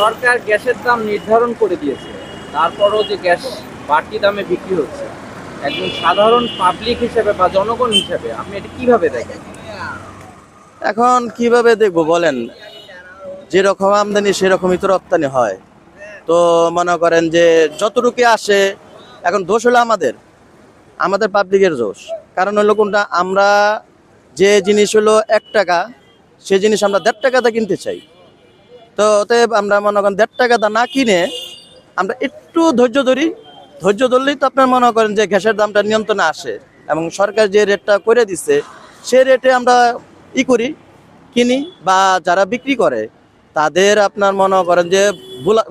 সরকার গ্যাসের দাম নির্ধারণ করে দিয়েছে। তারপরও যে গ্যাস বাড়তি দামে বিক্রি হচ্ছে, একজন সাধারণ পাবলিক হিসেবে বা জনগণ হিসেবে আপনি এটা কীভাবে দেখেন? এখন কীভাবে দেখব বলেন? যেরকম আমদানি, সেরকমই তো রপ্তানি হয়। তো মনে করেন যে যতটুকু আসে, এখন দোষ হলো আমাদের। আমাদের পাবলিকের দোষ। কারণ হলো কোনটা? আমরা যে জিনিস হলো এক টাকা, সে জিনিস আমরা দেড় টাকাতে কিনতে চাই। তো অতএব আমরা মনে করেন দেড় টাকাটা না কিনে আমরা একটু ধৈর্য ধরি। ধৈর্য ধরলেই তো আপনার মনে করেন যে গ্যাসের দামটা নিয়ন্ত্রণে আসে এবং সরকার যে রেটটা করে দিচ্ছে সে রেটে আমরা ই করি, কিনি বা যারা বিক্রি করে, তাদের আপনার মনে করেন যে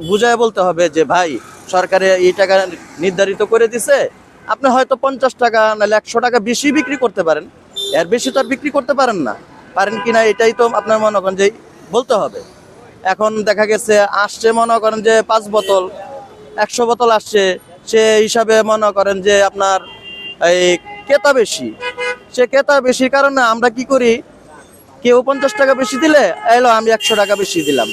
বুঝায় বলতে হবে যে, ভাই, সরকারে এই টাকা নির্ধারিত করে দিছে। আপনি হয়তো পঞ্চাশ টাকা, নাহলে একশো টাকা বেশি বিক্রি করতে পারেন। এর বেশি তো আর বিক্রি করতে পারেন না। পারেন কিনা এটাই তো আপনার মনে করেন যে বলতে হবে। এখন দেখা গেছে, আসছে মনে করেন যে পাঁচ বোতল, একশো বোতল আসছে। সে হিসাবে মনে করেন যে আপনার এই কেতা বেশি। সে কেতা বেশি কারণে আমরা কি করি, কেউ পঞ্চাশ টাকা বেশি দিলে এলো আমি একশো টাকা বেশি দিলাম।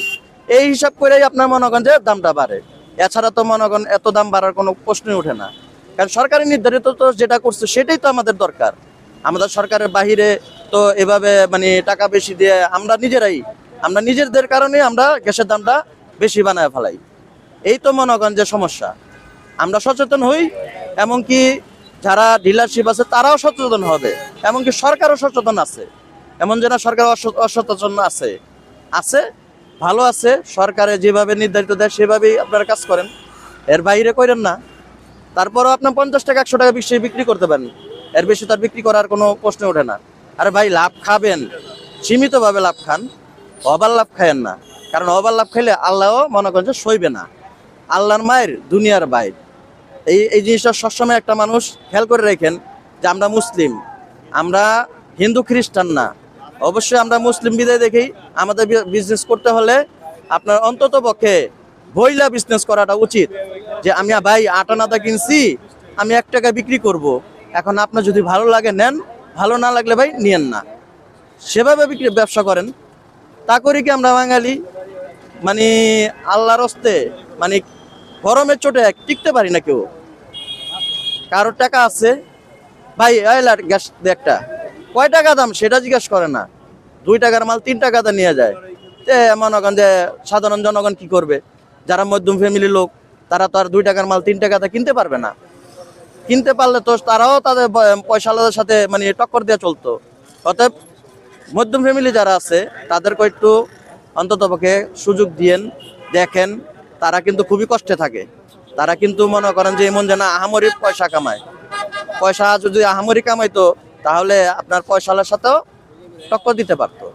এই হিসাব করেই আপনার মনে করেন যে দামটা বাড়ে। এছাড়া তো মনে করেন এত দাম বাড়ার কোনো প্রশ্নই ওঠে না। কারণ সরকারি নির্ধারিত তো যেটা করছে, সেটাই তো আমাদের দরকার। আমাদের সরকারের বাহিরে তো এভাবে মানে টাকা বেশি দিয়ে আমরা নিজেরাই আমরা নিজেদের কারণে আমরা গ্যাসের দামটা বেশি বানায় ফেলাই। এই তো মনে করেন যে সমস্যা। আমরা সচেতন হই, এমনকি যারা ডিলারশিপ আছে তারাও সচেতন হবে, এমনকি সরকারও সচেতন আছে। এমন যেন সরকার অসচেতন আছে আছে, ভালো আছে, সরকারে যেভাবে নির্ধারিত দেয় সেভাবেই আপনারা কাজ করেন। এর বাইরে করেন না। তারপরও আপনার পঞ্চাশ টাকা, একশো টাকা বেশি বিক্রি করতে পারেন। এর বেশি তার বিক্রি করার কোনো প্রশ্ন ওঠে না। আরে ভাই, লাভ খাবেন, সীমিতভাবে লাভ খান। লাভ খায়েন না। কারণ লাভ খাইলে আল্লাহও মনে করেন যে সইবে না। আল্লাহর মায়ের, দুনিয়ার বাইর এই এই জিনিসটা সবসময় একটা মানুষ খেয়াল করে রেখেন যে আমরা মুসলিম। আমরা হিন্দু খ্রিস্টান না। অবশ্যই আমরা মুসলিম বিদায় দেখি। আমাদের বিজনেস করতে হলে আপনার অন্তত পক্ষে বইলা বিজনেস করাটা উচিত। যে আমি ভাই আটা নাতা কিনছি, আমি এক টাকা বিক্রি করব। এখন আপনার যদি ভালো লাগে নেন, ভালো না লাগলে ভাই নিয়েন না। সেভাবে বিক্রি ব্যবসা করেন। তা করি কি আমরা বাঙালি? মানে আল্লাহর হস্তে মানে গরমের চোটে টিকতে পারি না কেউ। কারোর টাকা আছে? ভাই গ্যাস একটা। কয় টাকা দাম? সেটা জিজ্ঞেস করে না। দুই টাকার মাল তিন টাকাতে নিয়ে যায়। তে মনে করেন যে সাধারণ জনগণ কি করবে? যারা মধ্যম ফ্যামিলির লোক, তারা তো আর দুই টাকার মাল তিন টাকাতে কিনতে পারবে না। কিনতে পারলে তো তারাও তাদের ব- পয়সাওয়ালাদের সাথে মানে টক্কর দিয়ে চলতো। অতএব মধ্যম ফ্যামিলি যারা আছে, তাদেরকে একটু অন্ততপক্ষে সুযোগ দিয়েন, দেখেন, তারা কিন্তু খুবই কষ্টে থাকে। তারা কিন্তু মনে করেন যে এমন যেন আহামরি পয়সা কামায়। পয়সা যদি আহামরি কামাইতো, তাহলে আপনার পয়সালার সাথেও টক্কর দিতে পারতো।